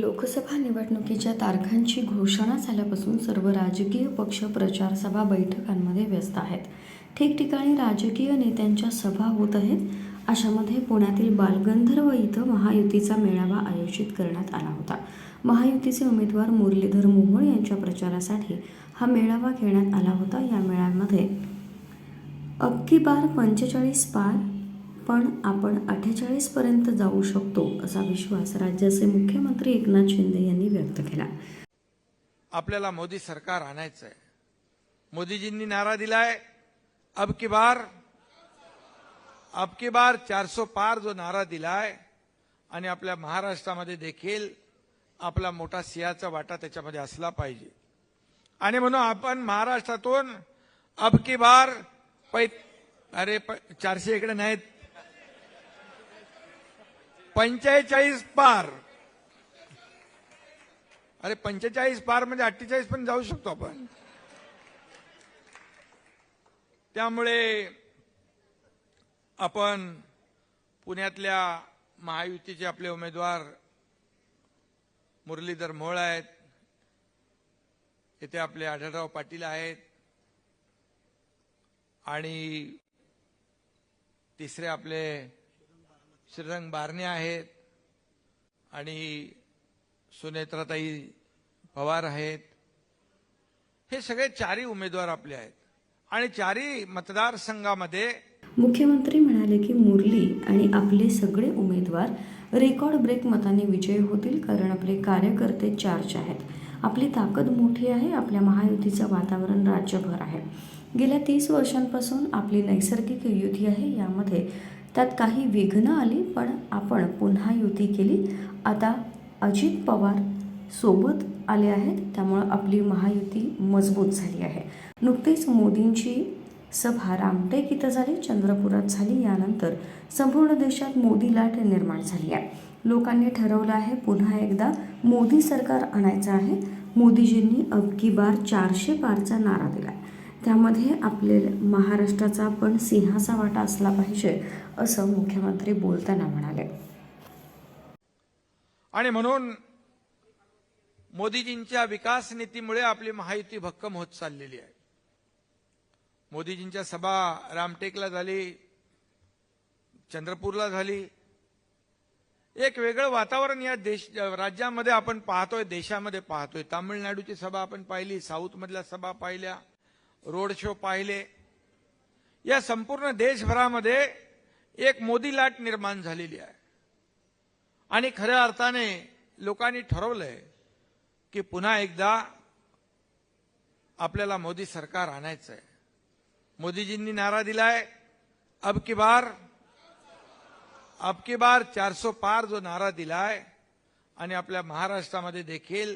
लोकसभा निवडणुकीच्या तारखांची घोषणा झाल्यापासून सर्व राजकीय पक्ष प्रचारसभा बैठकांमध्ये व्यस्त आहेत. ठिकठिकाणी राजकीय नेत्यांच्या सभा होत आहेत. अशामध्ये पुण्यातील बालगंधर्व इथं महायुतीचा मेळावा आयोजित करण्यात आला होता. महायुतीचे उमेदवार मुरलीधर मोहोळ यांच्या प्रचारासाठी हा मेळावा घेण्यात आला होता. या मेळाव्यामध्ये अक्की बार पंचेचाळीस पार पण आपण अठ्ठेचाळीसपर्यंत जाऊ शकतो असा विश्वास राज्याचे मुख्यमंत्री एकनाथ शिंदे यांनी व्यक्त केला. आपल्याला मोदी सरकार आणायचं आहे मोदीजींनी नारा दिलाय. अब की बार अब की बार चारसो पार जो नारा दिलाय आणि आपल्या महाराष्ट्रामध्ये देखील आपला मोठा सिंहाचा वाटा त्याच्यामध्ये असला पाहिजे. आणि म्हणून आपण महाराष्ट्रातून अब की बार पै अरे प- चारशे इकडे नाहीत. पंचेचाळीस पार. अरे पंचेचाळीस पार म्हणजे अठ्ठेचाळीस पण जाऊ शकतो आपण. त्यामुळे आपण पुण्यातल्या महायुतीचे आपले उमेदवार मुरलीधर मोहोळ आहेत. इथे आपले आढळराव पाटील आहेत. आणि तिसरे आपले श्रीरंग बारणे आहेत आणि सुनेत्राताई पवार आहेत. हे सगळे चारही उमेदवार आपले आहेत. आणि चारही मतदारसंघामध्ये मुख्यमंत्री म्हणाले की मुरली आणि आपले सगळे उमेदवार रेकॉर्ड ब्रेक मताने विजय होतील कारण आपले कार्यकर्ते चार्ज आहेत. आपली ताकद मोठी आहे आपल्या महायुतीचं वातावरण राज्यभर आहे. गेल्या तीस वर्षांपासून आपली नैसर्गिक युती आहे यामध्ये त्यात काही विघ्न आली पण आपण पुन्हा युती केली. आता अजित पवार सोबत आले आहेत त्यामुळं आपली महायुती मजबूत झाली आहे. नुकतीच मोदींची सभा रामटेक इथं झाली चंद्रपुरात झाली यानंतर संपूर्ण देशात मोदी लाट निर्माण झाली आहे. लोकांनी ठरवलं आहे पुन्हा एकदा मोदी सरकार आणायचं आहे. मोदीजींनी अबकी बार चारशे पारचा नारा दिला आहे त्यामध्ये आपले महाराष्ट्राचा पण सिंहाचा वाटा असला पाहिजे असं मुख्यमंत्री बोलताना म्हणाले. आणि म्हणून मोदीजींच्या विकास नीतीमुळे आपली महायुती भक्कम होत चाललेली आहे. मोदीजींच्या सभा रामटेकला झाली चंद्रपूरला झाली. एक वेगळं वातावरण या देश राज्यामध्ये आपण पाहतोय देशामध्ये पाहतोय. तामिळनाडूची सभा आपण पाहिली साऊथमधल्या सभा पाहिल्या. रोड शो पाहिले. या संपूर्ण देशभरामध्ये एक मोदी लाट निर्माण झालेली आहे. आणि खऱ्या अर्थाने लोकांनी ठरवलंय की पुन्हा एकदा आपल्याला मोदी सरकार आणायचं आहे मोदीजींनी नारा दिलाय अब की बार अब की बार चारसो पार जो नारा दिलाय आणि आपल्या महाराष्ट्रामध्ये देखील